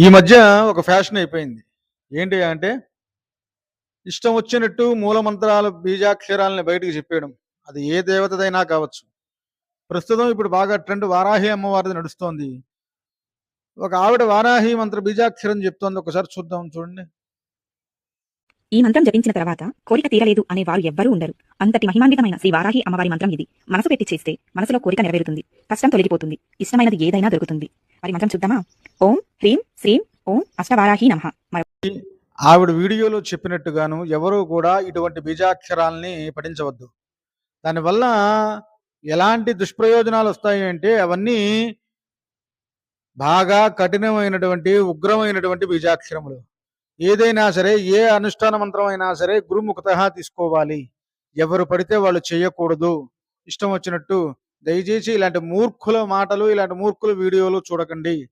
ఈ మధ్య ఒక ఫ్యాషన్ అయిపోయింది. ఏంటి అంటే ఇష్టం వచ్చినట్టు మూలమంత్రాలు బీజాక్షరాలని బయటకు చెప్పేయడం. అది ఏ దేవతదైనా కావచ్చు. ప్రస్తుతం ఇప్పుడు బాగా ట్రెండ్ వారాహి అమ్మవారిది నడుస్తోంది. ఒక ఆవిడ వారాహి మంత్ర బీజాక్షరం చెప్తోంది. ఒకసారి చూద్దాం చూడండి. ఈ మంత్రం జపించిన తర్వాత కోరిక తీరలేదు అనే వారు ఎవ్వరూ ఉండరు. అంతటి మహిమాన్వితమైన శ్రీ వారాహి అమ్మవారి మంత్రం ఇది. మనసు పెట్టి చేస్తే మనసులో కోరిక నెరవేరుతుంది. కష్టం తొలగిపోతుంది. ఇష్టమైనది ఏదైనా దొరుకుతుంది. మరి మంత్రం చూద్దామా? ఓం హ్రీం శ్రీం ఓం అష్టవారాహి నమ. ఆవిడ వీడియోలో చెప్పినట్టుగాను ఎవరూ కూడా ఇటువంటి బీజాక్షరాల్ని పఠించవద్దు. దానివల్ల ఎలాంటి దుష్ప్రయోజనాలు వస్తాయి అంటే అవన్నీ బాగా కఠినమైనటువంటి ఉగ్రమైనటువంటి బీజాక్షరములు. ఏదైనా సరే ఏ అనుష్ఠాన మంత్రం అయినా సరే గురుముఖత తీసుకోవాలి. ఎవరు పడితే వాళ్ళు చేయకూడదు. ఇష్టం వచ్చినట్టు దయచేసి ఇలాంటి మూర్ఖుల మాటలు ఇలాంటి మూర్ఖుల వీడియోలు చూడకండి.